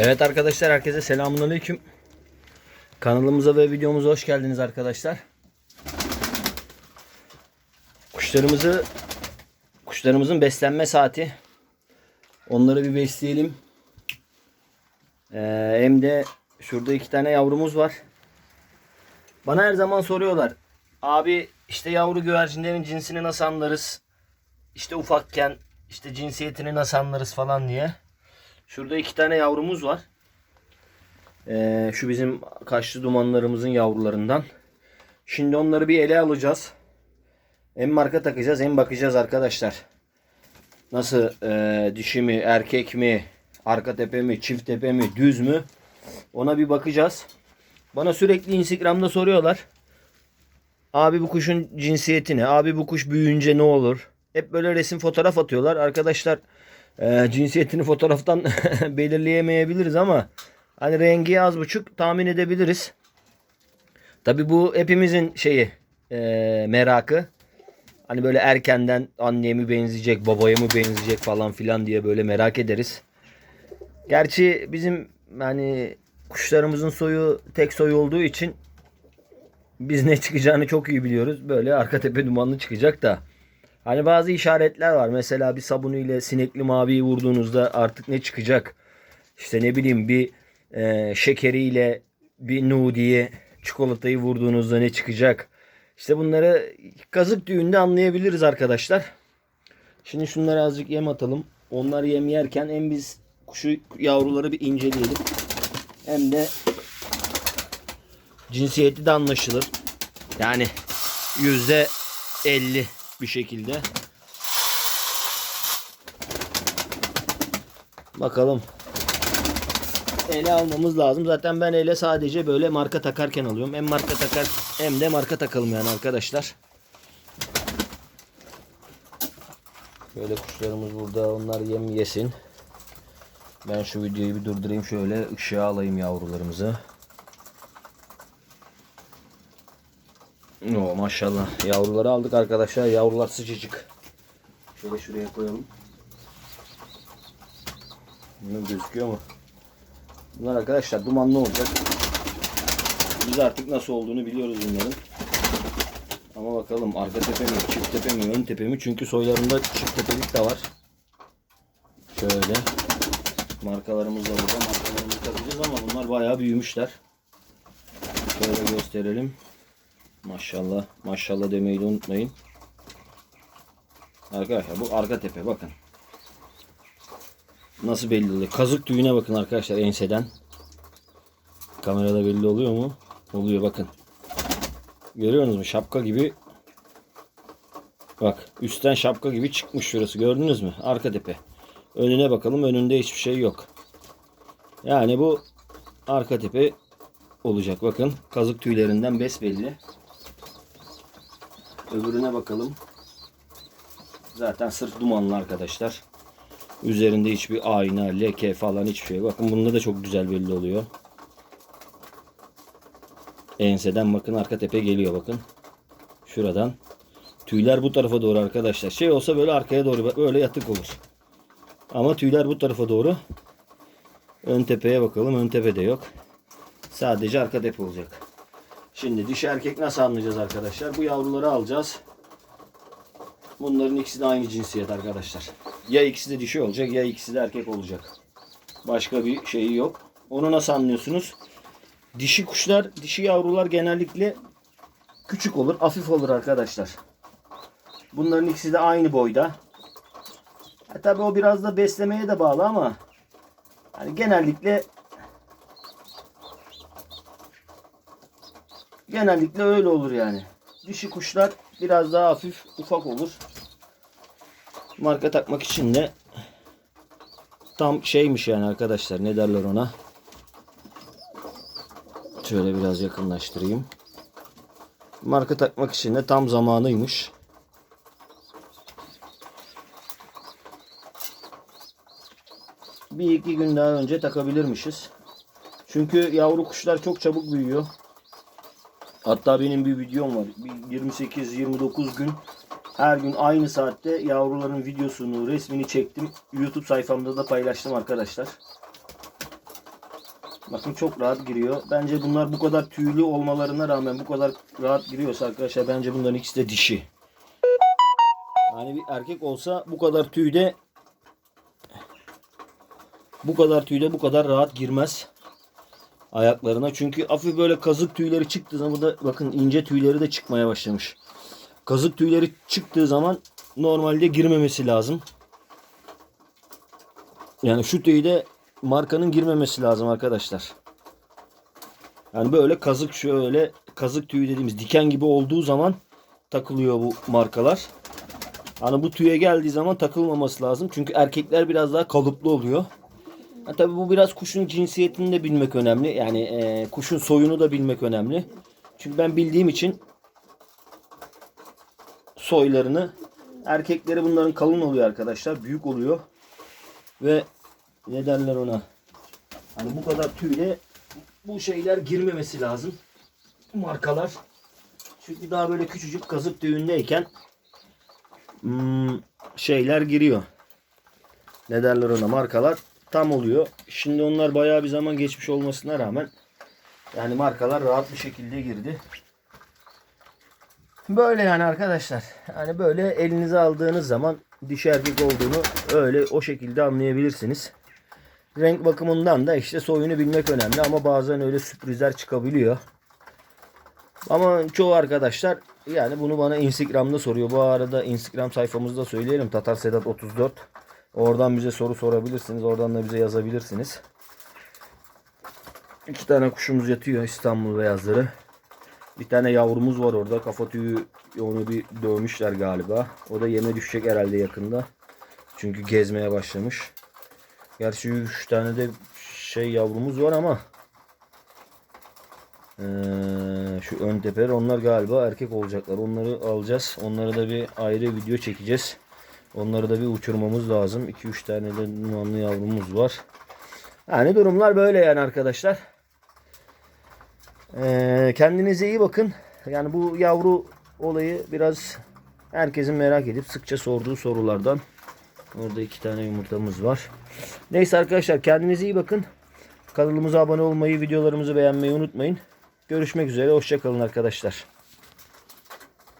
Evet arkadaşlar herkese selamünaleyküm. Kanalımıza ve videomuza hoş geldiniz arkadaşlar. Kuşlarımızı kuşlarımızın beslenme saati. Onları bir besleyelim. Ee, hem de şurada iki tane yavrumuz var. Bana her zaman soruyorlar. Abi işte yavru güvercinlerin cinsini nasıl anlarız? İşte ufakken işte cinsiyetini nasıl anlarız falan diye. Şurada iki tane yavrumuz var. Ee, şu bizim kaşlı dumanlarımızın yavrularından. Şimdi onları bir ele alacağız. Hem marka takacağız hem bakacağız arkadaşlar. Nasıl e, dişi mi, erkek mi, arka tepe mi, çift tepe mi, düz mü? Ona bir bakacağız. Bana sürekli Instagram'da soruyorlar. Abi bu kuşun cinsiyeti ne? Abi bu kuş büyüyünce ne olur? Hep böyle resim fotoğraf atıyorlar. Arkadaşlar e, cinsiyetini fotoğraftan belirleyemeyebiliriz ama hani rengi az buçuk tahmin edebiliriz. Tabi bu hepimizin şeyi e, merakı. Hani böyle erkenden anneye mi benzeyecek, babaya mı benzeyecek falan filan diye böyle merak ederiz. Gerçi bizim hani kuşlarımızın soyu tek soy olduğu için biz ne çıkacağını çok iyi biliyoruz. Böyle arka tepe dumanlı çıkacak da. Hani bazı işaretler var. Mesela bir sabunu ile sinekli maviyi vurduğunuzda artık ne çıkacak? İşte ne bileyim bir e, şekeriyle bir nudiye çikolatayı vurduğunuzda ne çıkacak? İşte bunları kazık düğünde anlayabiliriz arkadaşlar. Şimdi şunları azıcık yem atalım. Onlar yem yerken hem biz kuşu yavruları bir inceleyelim. Hem de cinsiyeti de anlaşılır. Yani yüzde 50 bir şekilde. Bakalım. Ele almamız lazım. Zaten ben ele sadece böyle marka takarken alıyorum. Hem marka takar hem de marka takalım yani arkadaşlar. Böyle kuşlarımız burada. Onlar yem yesin. Ben şu videoyu bir durdurayım şöyle ışığa alayım yavrularımızı. Oo, maşallah. Yavruları aldık arkadaşlar. Yavrular sıcacık. Şöyle şuraya koyalım. Bunlar gözüküyor mu? Bunlar arkadaşlar dumanlı olacak. Biz artık nasıl olduğunu biliyoruz bunların. Ama bakalım arka tepe mi, çift tepe mi, ön tepe mi? Çünkü soylarında çift tepelik de var. Şöyle. Markalarımız da burada. Markalarımızı takacağız ama bunlar bayağı büyümüşler. Şöyle gösterelim. Maşallah. Maşallah demeyi de unutmayın. Arkadaşlar bu arka tepe bakın. Nasıl belli oluyor? Kazık tüyüne bakın arkadaşlar enseden. Kamerada belli oluyor mu? Oluyor bakın. Görüyorsunuz mu? Şapka gibi. Bak üstten şapka gibi çıkmış şurası. Gördünüz mü? Arka tepe. Önüne bakalım. Önünde hiçbir şey yok. Yani bu arka tepe olacak. Bakın kazık tüylerinden besbelli. Öbürüne bakalım. Zaten sırf dumanlı arkadaşlar. Üzerinde hiçbir ayna, leke falan hiçbir şey. Bakın bunda da çok güzel belli oluyor. Enseden bakın arka tepe geliyor bakın. Şuradan. Tüyler bu tarafa doğru arkadaşlar. Şey olsa böyle arkaya doğru böyle yatık olur. Ama tüyler bu tarafa doğru. Ön tepeye bakalım. Ön tepede yok. Sadece arka tepe olacak. Şimdi dişi erkek nasıl anlayacağız arkadaşlar? Bu yavruları alacağız. Bunların ikisi de aynı cinsiyet arkadaşlar. Ya ikisi de dişi olacak ya ikisi de erkek olacak. Başka bir şeyi yok. Onu nasıl anlıyorsunuz? Dişi kuşlar, dişi yavrular genellikle küçük olur, hafif olur arkadaşlar. Bunların ikisi de aynı boyda. E tabi o biraz da beslemeye de bağlı ama hani genellikle genellikle öyle olur yani. Dişi kuşlar biraz daha hafif, ufak olur. Marka takmak için de tam şeymiş yani arkadaşlar. Ne derler ona? Şöyle biraz yakınlaştırayım. Marka takmak için de tam zamanıymış. Bir iki gün daha önce takabilirmişiz. Çünkü yavru kuşlar çok çabuk büyüyor. Hatta benim bir videom var. 28-29 gün her gün aynı saatte yavruların videosunu, resmini çektim. YouTube sayfamda da paylaştım arkadaşlar. Bakın çok rahat giriyor. Bence bunlar bu kadar tüylü olmalarına rağmen bu kadar rahat giriyorsa arkadaşlar bence bunların ikisi de dişi. Yani bir erkek olsa bu kadar tüyde bu kadar tüyde bu kadar rahat girmez ayaklarına. Çünkü hafif böyle kazık tüyleri çıktığı zaman da bakın ince tüyleri de çıkmaya başlamış. Kazık tüyleri çıktığı zaman normalde girmemesi lazım. Yani şu tüyde markanın girmemesi lazım arkadaşlar. Yani böyle kazık şöyle kazık tüyü dediğimiz diken gibi olduğu zaman takılıyor bu markalar. Hani bu tüye geldiği zaman takılmaması lazım. Çünkü erkekler biraz daha kalıplı oluyor. Ha, tabii bu biraz kuşun cinsiyetini de bilmek önemli. Yani e, kuşun soyunu da bilmek önemli. Çünkü ben bildiğim için soylarını erkekleri bunların kalın oluyor arkadaşlar. Büyük oluyor. Ve ne derler ona? Hani bu kadar tüyle bu şeyler girmemesi lazım. Markalar. Çünkü daha böyle küçücük kazık tüyündeyken hmm, şeyler giriyor. Ne derler ona? Markalar tam oluyor. Şimdi onlar bayağı bir zaman geçmiş olmasına rağmen yani markalar rahat bir şekilde girdi. Böyle yani arkadaşlar. Yani böyle elinize aldığınız zaman dişi erkek olduğunu öyle o şekilde anlayabilirsiniz. Renk bakımından da işte soyunu bilmek önemli ama bazen öyle sürprizler çıkabiliyor. Ama çoğu arkadaşlar yani bunu bana Instagram'da soruyor. Bu arada Instagram sayfamızda söyleyelim. Tatar Sedat 34. Oradan bize soru sorabilirsiniz. Oradan da bize yazabilirsiniz. İki tane kuşumuz yatıyor İstanbul beyazları. Bir tane yavrumuz var orada. Kafa tüyü onu bir dövmüşler galiba. O da yeme düşecek herhalde yakında. Çünkü gezmeye başlamış. Gerçi 3 tane de şey yavrumuz var ama ee, şu ön tepeler onlar galiba erkek olacaklar. Onları alacağız. Onları da bir ayrı video çekeceğiz. Onları da bir uçurmamız lazım. 2-3 tane de numanlı yavrumuz var. Yani durumlar böyle yani arkadaşlar. Ee, kendinize iyi bakın. Yani bu yavru olayı biraz herkesin merak edip sıkça sorduğu sorulardan. Orada iki tane yumurtamız var. Neyse arkadaşlar kendinize iyi bakın. Kanalımıza abone olmayı, videolarımızı beğenmeyi unutmayın. Görüşmek üzere. Hoşçakalın arkadaşlar.